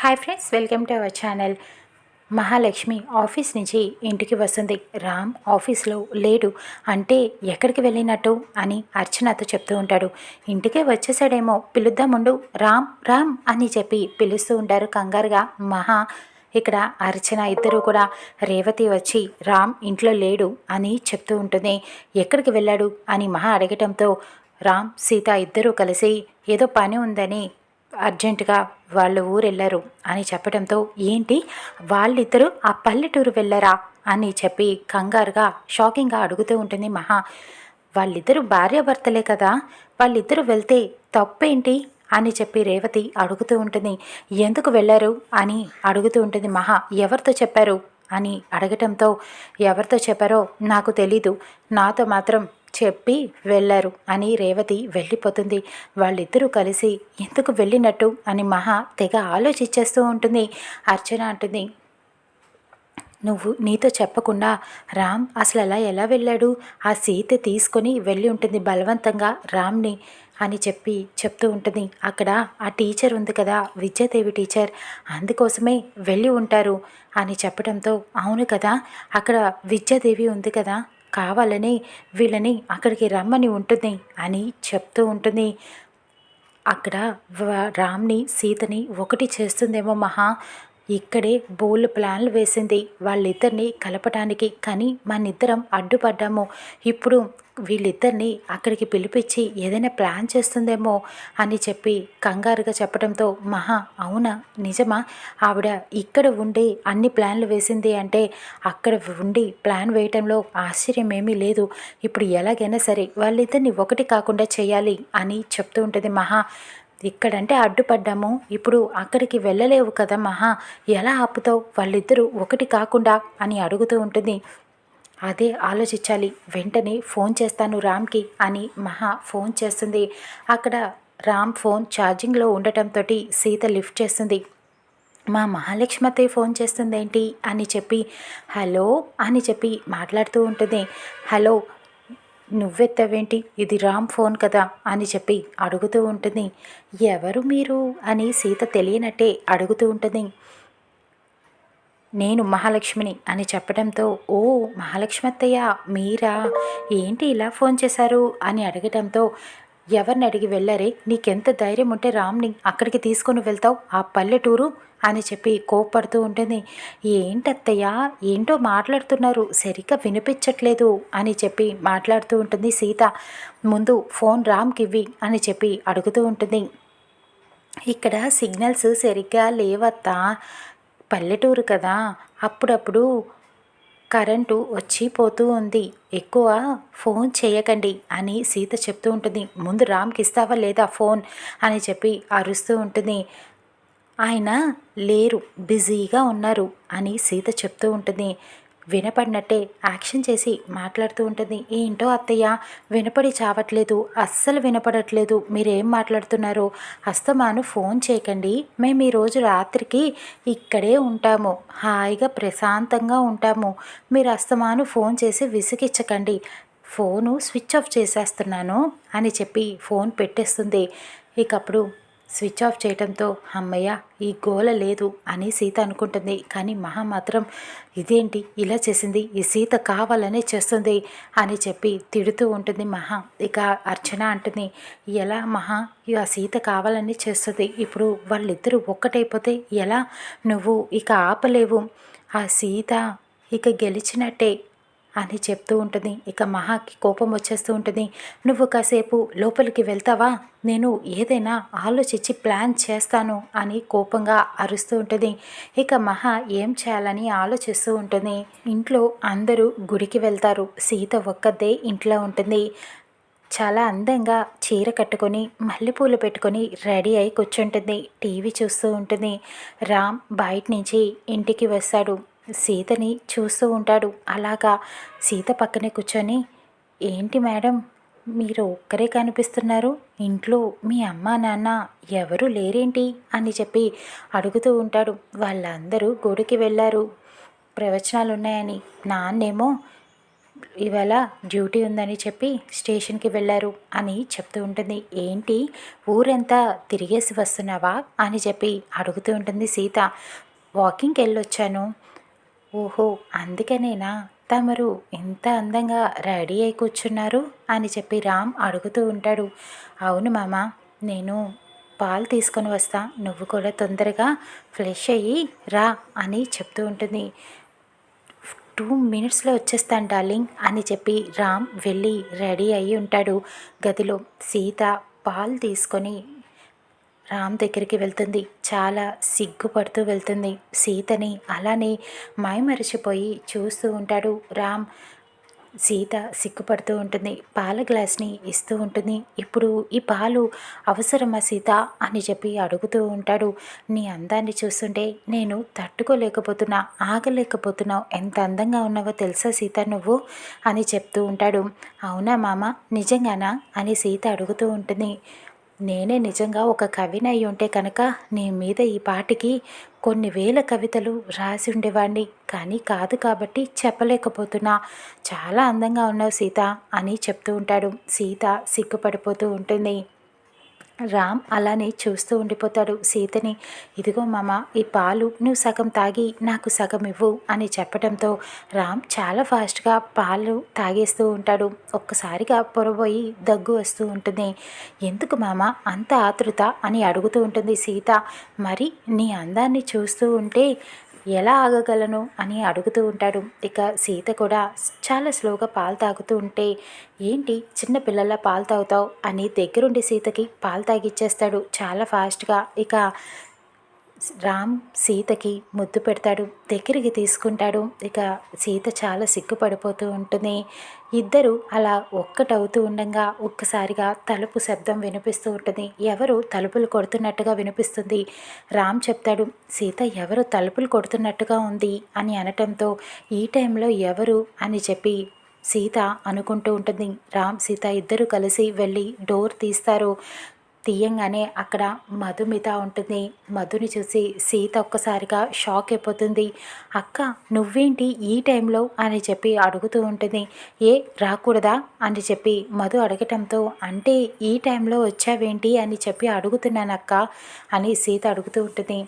Hi friends welcome to our channel Mahalakshmi office నుంచి ఇంటికి వస్తుంది. రామ్ ఆఫీస్లో లేడు. అంటే ఎక్కడికి వెళ్ళినట్టు అని అర్చనతో చెప్తూ ఉంటాడు. ఇంటికే వచ్చేసాడేమో పిలుద్దాముండు రామ్ రామ్ అని చెప్పి పిలుస్తూ ఉంటారు కంగారుగా మహా. ఇక్కడ అర్చన ఇద్దరు కూడా రేవతి వచ్చి రామ్ ఇంట్లో లేడు అని చెప్తూ ఉంటుంది. ఎక్కడికి వెళ్ళాడు అని మహా అడగటంతో రామ్ సీత ఇద్దరూ కలిసి ఏదో పని ఉందని అర్జెంటుగా వాళ్ళు ఊరు వెళ్ళారు అని చెప్పడంతో ఏంటి? వాళ్ళిద్దరూ ఆ పల్లెటూరు వెళ్ళారా? అని చెప్పి కంగారుగా షాకింగ్గా అడుగుతూ ఉంటుంది మహా. వాళ్ళిద్దరూ భార్యాభర్తలే కదా? వాళ్ళిద్దరూ వెళ్తే తప్పేంటి? అని చెప్పి రేవతి అడుగుతూ ఉంటుంది. ఎందుకు వెళ్ళారు? అని అడుగుతూ ఉంటుంది మహా. ఎవరితో చెప్పారు? అని అడగటంతో ఎవరితో చెప్పారో నాకు తెలీదు. నాతో మాత్రం చెప్పి వెళ్ళారు అని రేవతి వెళ్ళిపోతుంది. వాళ్ళిద్దరూ కలిసి ఎందుకు వెళ్ళినట్టు అని మహా తెగ ఆలోచించేస్తూ ఉంటుంది. అర్చన అంటుంది నువ్వు నీతో చెప్పకుండా రామ్ అసలు అలా ఎలా వెళ్ళాడు? ఆ సీత తీసుకొని వెళ్ళి ఉంటుంది బలవంతంగా రామ్ని అని చెప్పి చెప్తూ ఉంటుంది. అక్కడ ఆ టీచర్ ఉంది కదా విద్యాదేవి టీచర్ అందుకోసమే వెళ్ళి ఉంటారు అని చెప్పడంతో అవును కదా అక్కడ విద్యాదేవి ఉంది కదా కావాలని వీళ్ళని అక్కడికి రమ్మని ఉంటుంది అని చెప్తూ ఉంటుంది. అక్కడ రామ్ని సీతని ఒకటి చేస్తుందేమో మహా. ఇక్కడే బోల్డ్ ప్లాన్లు వేసింది. వాళ్ళిద్దరిని కలపటానికి కానీ మనిద్దరం అడ్డుపడ్డాము. ఇప్పుడు వీళ్ళిద్దరిని అక్కడికి పిలిపించి ఏదైనా ప్లాన్ చేస్తుందేమో అని చెప్పి కంగారుగా చెప్పడంతో మహా అవునా? నిజమా? ఆవిడ ఇక్కడ ఉండి అన్ని ప్లాన్లు వేసింది అంటే అక్కడ ఉండి ప్లాన్ వేయటంలో ఆశ్చర్యం ఏమీ లేదు. ఇప్పుడు ఎలాగైనా సరే వాళ్ళిద్దరిని ఒకటి కాకుండా చేయాలి అని చెప్తూ ఉంటుంది మహా. ఇక్కడంటే అడ్డుపడ్డాము. ఇప్పుడు అక్కడికి వెళ్ళలేవు కదా మహా. ఎలా ఆపుతావు? వాళ్ళిద్దరూ ఒకటి కాకుండా అని అడుగుతూ ఉంటుంది. అదే ఆలోచించాలి. వెంటనే ఫోన్ చేస్తాను రామ్కి అని మహా ఫోన్ చేస్తుంది. అక్కడ రామ్ ఫోన్ ఛార్జింగ్లో ఉండటంతో సీత లిఫ్ట్ చేస్తుంది. మా మహాలక్ష్మతే ఫోన్ చేస్తుందేంటి? అని చెప్పి హలో అని చెప్పి మాట్లాడుతూ ఉంటుంది. హలో నువ్వెత్తవేంటి? ఇది రామ్ ఫోన్ కదా? అని చెప్పి అడుగుతూ ఉంటుంది. ఎవరు మీరు? అని సీత తెలియనట్టే అడుగుతూ ఉంటుంది. నేను మహాలక్ష్మిని అని చెప్పడంతో ఓ మహాలక్ష్మి అత్తయ్య మీరా? ఏంటి ఇలా ఫోన్ చేశారు? అని అడగడంతో ఎవరిని అడిగి వెళ్ళారే? నీకెంత ధైర్యం ఉంటే రామ్ని అక్కడికి తీసుకొని వెళ్తావు. ఆ పల్లెటూరు? అని చెప్పి కోప్పడుతూ ఉంటుంది. ఏంటత్తయ్య? ఏంటో మాట్లాడుతున్నారు. సరిగ్గా వినిపించట్లేదు అని చెప్పి మాట్లాడుతూ ఉంటుంది సీత. ముందు ఫోన్ రామ్కి ఇవ్వి అని చెప్పి అడుగుతూ ఉంటుంది. ఇక్కడ సిగ్నల్స్ సరిగ్గా లేవత్తా. పల్లెటూరు కదా. అప్పుడప్పుడు కరెంటు వచ్చి పోతూ ఉంది. ఎక్కువ ఫోన్ చేయకండి అని సీత చెప్తూ ఉంటుంది. ముందు రామ్కి ఇస్తావా లేదా ఫోన్ అని చెప్పి అరుస్తూ ఉంటుంది. ఆయన లేరు బిజీగా ఉన్నారు అని సీత చెప్తూ ఉంటుంది. వినపడినట్టే యాక్షన్ చేసి మాట్లాడుతూ ఉంటుంది. ఏంటో అత్తయ్య? వినపడి చావట్లేదు. అస్సలు వినపడట్లేదు. మీరేం మాట్లాడుతున్నారో? అస్తమాను ఫోన్ చేయకండి. మేము ఈరోజు రాత్రికి ఇక్కడే ఉంటాము. హాయిగా ప్రశాంతంగా ఉంటాము. మీరు అస్తమాను ఫోన్ చేసి విసిగిచ్చకండి. ఫోను స్విచ్ ఆఫ్ చేసేస్తున్నాను అని చెప్పి ఫోన్ పెట్టేస్తుంది. ఇకప్పుడు స్విచ్ ఆఫ్ చేయడంతో అమ్మయ్య ఈ గోల లేదు అని సీత అనుకుంటుంది. కానీ మహా మాత్రం ఇదేంటి? ఇలా చేసింది? ఈ సీత కావాలనే చేస్తుంది అని చెప్పి తిడుతూ ఉంటుంది మహా. ఇక అర్చన అంటుంది ఎలా మహా? ఆ సీత కావాలని చేస్తుంది. ఇప్పుడు వాళ్ళిద్దరూ ఒక్కటైపోతే ఎలా? నువ్వు ఇక ఆపలేవు. ఆ సీత ఇక గెలిచినట్టే. అని చెప్తూ ఉంటుంది. ఇక మహాకి కోపం వచ్చేస్తూ ఉంటుంది. నువ్వు కాసేపు లోపలికి వెళ్తావా? నేను ఏదైనా ఆలోచించి ప్లాన్ చేస్తాను అని కోపంగా అరుస్తూ ఉంటుంది. ఇక మహా ఏం చేయాలని ఆలోచిస్తూ ఉంటుంది. ఇంట్లో అందరూ గుడికి వెళ్తారు. సీత ఒక్కదే ఇంట్లో ఉంటుంది. చాలా అందంగా చీర కట్టుకొని మల్లెపూలు పెట్టుకొని రెడీ అయి కూర్చుంటుంది. టీవీ చూస్తూ ఉంటుంది. రామ్ బయట నుంచి ఇంటికి వస్తాడు. సీతని చూస్తూ ఉంటాడు. అలాగా సీత పక్కనే కూర్చొని ఏంటి మేడం మీరు ఒక్కరే కనిపిస్తున్నారు? ఇంట్లో మీ అమ్మ నాన్న ఎవరు లేరేంటి? అని చెప్పి అడుగుతూ ఉంటాడు. వాళ్ళందరూ గుడికి వెళ్ళారు. ప్రవచనాలు ఉన్నాయని నాన్నేమో ఇవాళ డ్యూటీ ఉందని చెప్పి స్టేషన్కి వెళ్ళారు అని చెప్తూ ఉంటుంది. ఏంటి ఊరంతా తిరిగేసి వస్తున్నావా? అని చెప్పి అడుగుతూ ఉంటుంది సీత. వాకింగ్కి వెళ్ళొచ్చాను. ఓహో అందుకనేనా? తమరు ఇంత అందంగా రెడీ అయి కూర్చున్నారు? అని చెప్పి రామ్ అడుగుతూ ఉంటాడు. అవును మామ నేను పాలు తీసుకొని వస్తా. నువ్వు కూడా తొందరగా ఫ్రెష్ అయ్యి రా అని చెప్తూ ఉంటుంది. టూ మినిట్స్లో వచ్చేస్తాను డార్లింగ్ అని చెప్పి రామ్ వెళ్ళి రెడీ అయ్యి ఉంటాడు. గదిలో సీత పాలు తీసుకొని రామ్ దగ్గరికి వెళ్తుంది. చాలా సిగ్గుపడుతూ వెళ్తుంది. సీతని అలానే మైమరిచిపోయి చూస్తూ ఉంటాడు. రామ్ సీత సిగ్గుపడుతూ ఉంటుంది. పాల గ్లాస్ని ఇస్తూ ఉంటుంది. ఇప్పుడు ఈ పాలు అవసరమా సీత? అని చెప్పి అడుగుతూ ఉంటాడు. నీ అందాన్ని చూస్తుంటే నేను తట్టుకోలేకపోతున్నా ఆగలేకపోతున్నావు. ఎంత అందంగా ఉన్నావో తెలుసా సీత నువ్వు? అని చెప్తూ ఉంటాడు. అవునా మామ? నిజంగానా? అని సీత అడుగుతూ ఉంటుంది. నేనే నిజంగా ఒక కవిని అయి ఉంటే కనుక నీ మీద ఈ పాటికి కొన్ని వేల కవితలు రాసి ఉండేవాడిని కానీ కాదు కాబట్టి చెప్పలేకపోతున్నా. చాలా అందంగా ఉన్నావు సీత అని చెప్తూ ఉంటాడు. సీత సిగ్గుపడిపోతూ ఉంటుంది. రామ్ అలానే చూస్తూ ఉండిపోతాడు. సీతని ఇదిగో మామ ఈ పాలు నువ్వు సగం తాగి నాకు సగం ఇవ్వు అని చెప్పడంతో రామ్ చాలా ఫాస్ట్గా పాలు తాగేస్తూ ఉంటాడు. ఒక్కసారిగా పొరబోయి దగ్గు వస్తూ ఉంటుంది. ఎందుకు మామ అంత ఆతృత? అని అడుగుతూ ఉంటుంది సీత. మరి నీ అందాన్ని చూస్తూ ఉంటే ఎలా ఆగగలను అని అడుగుతూ ఉంటాడు. ఇక సీత కూడా చాలా స్లోగా పాలు తాగుతూ ఉంటే ఏంటి చిన్న పిల్లల పాలు తాగుతావు? అని దగ్గరుండి సీతకి పాలు తాగిచ్చేస్తాడు చాలా ఫాస్ట్గా. ఇక రామ్ సీతకి ముద్దు పెడతాడు దగ్గరికి తీసుకుంటాడు. ఇక సీత చాలా సిగ్గుపడిపోతూ ఉంటుంది. ఇద్దరు అలా ఒక్కటవుతూ ఉండగా ఒక్కసారిగా తలుపు శబ్దం వినిపిస్తూ ఉంటుంది. ఎవరు తలుపులు కొడుతున్నట్టుగా వినిపిస్తుంది? రామ్ చెప్తాడు సీత ఎవరు తలుపులు కొడుతున్నట్టుగా ఉంది? అని అనటంతో ఈ టైంలో ఎవరు? అని చెప్పి సీత అనుకుంటూ ఉంటుంది. రామ్ సీత ఇద్దరు కలిసి వెళ్ళి డోర్ తీస్తారు. తీయంగానే అక్కడ మధుమిత ఉంటుంది. మధుని చూసి సీత ఒక్కసారిగా షాక్ అయిపోతుంది. అక్క నువ్వేంటి ఈ టైంలో అని చెప్పి అడుగుతూ ఉంటుంది. ఏ రాకూడదా అని చెప్పి మధు అడగటంతో అంటే ఈ టైంలో వచ్చావేంటి అని చెప్పి అడుగుతున్నాను అక్క అని సీత అడుగుతూ ఉంటుంది.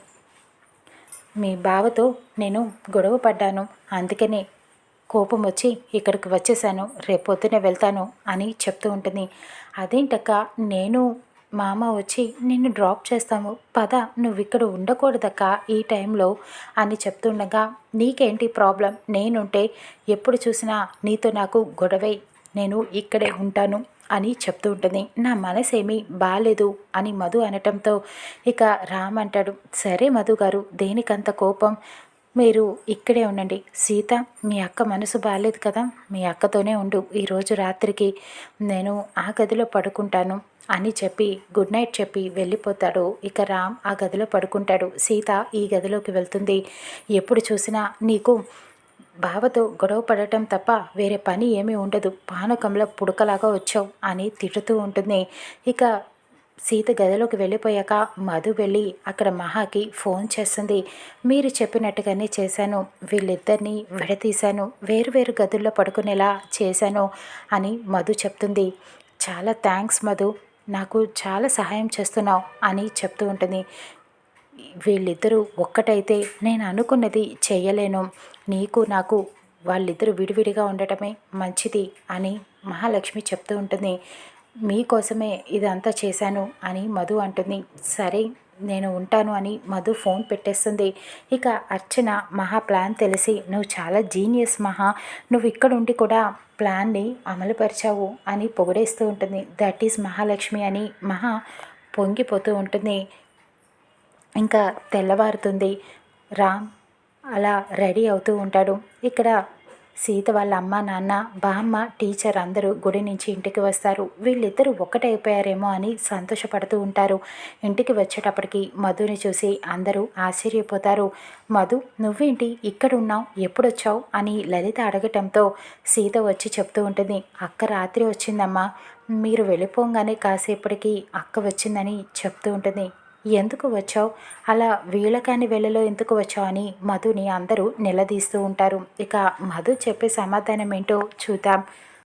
మీ బావతో నేను గొడవ పడ్డాను. అందుకనే కోపం వచ్చి ఇక్కడికి వచ్చేసాను రేపొద్దునే వెళ్తాను అని చెప్తూ ఉంటుంది. అదేంటక్క నేను మామ వచ్చి నిన్ను డ్రాప్ చేస్తాము. పద నువ్వు ఇక్కడ ఉండకూడదక్క ఈ టైంలో అని చెప్తుండగా నీకేంటి ప్రాబ్లం? నేనుంటే ఎప్పుడు చూసినా నీతో నాకు గొడవై. నేను ఇక్కడే ఉంటాను అని చెప్తూ ఉంటుంది నా మనసేమీ బాగాలేదు అని మధు అనటంతో ఇక రామ్ అంటాడు సరే మధు గారు దేనికంత కోపం? మీరు ఇక్కడే ఉండండి. సీత మీ అక్క మనసు బాగాలేదు కదా? మీ అక్కతోనే ఉండు. ఈరోజు రాత్రికి నేను ఆ గదిలో పడుకుంటాను. అని చెప్పి గుడ్ నైట్ చెప్పి వెళ్ళిపోతాడు. ఇక రామ్ ఆ గదిలో పడుకుంటాడు. సీత ఈ గదిలోకి వెళ్తుంది. ఎప్పుడు చూసినా నీకు బావతో గొడవ పడటం తప్ప వేరే పని ఏమీ ఉండదు. పానకంలో పుడకలాగా వచ్చావు అని తిట్టుతూ ఉంటుంది. ఇక సీత గదిలోకి వెళ్ళిపోయాక మధు వెళ్ళి అక్కడ మహాకి ఫోన్ చేస్తుంది. మీరు చెప్పినట్టుగానే చేశాను. వీళ్ళిద్దరినీ విడతీశాను వేరు గదుల్లో పడుకునేలా చేశాను అని మధు చెప్తుంది. చాలా థ్యాంక్స్ మధు. నాకు చాలా సహాయం చేస్తున్నావు అని చెప్తూ ఉంటుంది. వీళ్ళిద్దరూ ఒక్కటైతే నేను అనుకున్నది చేయలేను. నీకు నాకు వాళ్ళిద్దరూ విడివిడిగా ఉండటమే మంచిది అని మహాలక్ష్మి చెప్తూ ఉంటుంది. మీకోసమే ఇదంతా చేశాను అని మధు అంటుంది. సరే నేను ఉంటాను అని మధు ఫోన్ పెట్టేస్తుంది. ఇక అర్చన మహా ప్లాన్ తెలిసి నువ్వు చాలా జీనియస్ మహా. నువ్వు ఇక్కడుండి కూడా ప్లాన్ని అమలుపరిచావు అని పొగిడేస్తూ ఉంటుంది. దట్ ఈస్ మహాలక్ష్మి అని మహా పొంగిపోతూ ఉంటుంది. ఇంకా తెల్లవారుతుంది. రామ్ అలా రెడీ అవుతూ ఉంటాడు. ఇక్కడ సీత వాళ్ళ అమ్మ నాన్న బామ్మ టీచర్ అందరూ గుడి నుంచి ఇంటికి వస్తారు. వీళ్ళిద్దరూ ఒక్కటైపోయారేమో అని సంతోషపడుతూ ఉంటారు. ఇంటికి వచ్చేటప్పటికి మధుని చూసి అందరూ ఆశ్చర్యపోతారు. మధు నువ్వేంటి ఇక్కడ ఉన్నావు ఎప్పుడొచ్చావు? అని లలిత అడగటంతో సీత వచ్చి చెప్తూ ఉంటుంది. అక్క రాత్రి వచ్చిందమ్మా. మీరు వెళ్ళిపోగానే కాసేపటికి అక్క వచ్చిందని చెప్తూ ఉంటుంది. ఎందుకు వచ్చావు? అలా వీళ్ళకాని వెళ్ళలో ఎందుకు వచ్చావు అని మధుని అందరూ నిలదీస్తూ ఉంటారు. ఇక మధు చెప్పే సమాధానం ఏంటో చూద్దాం.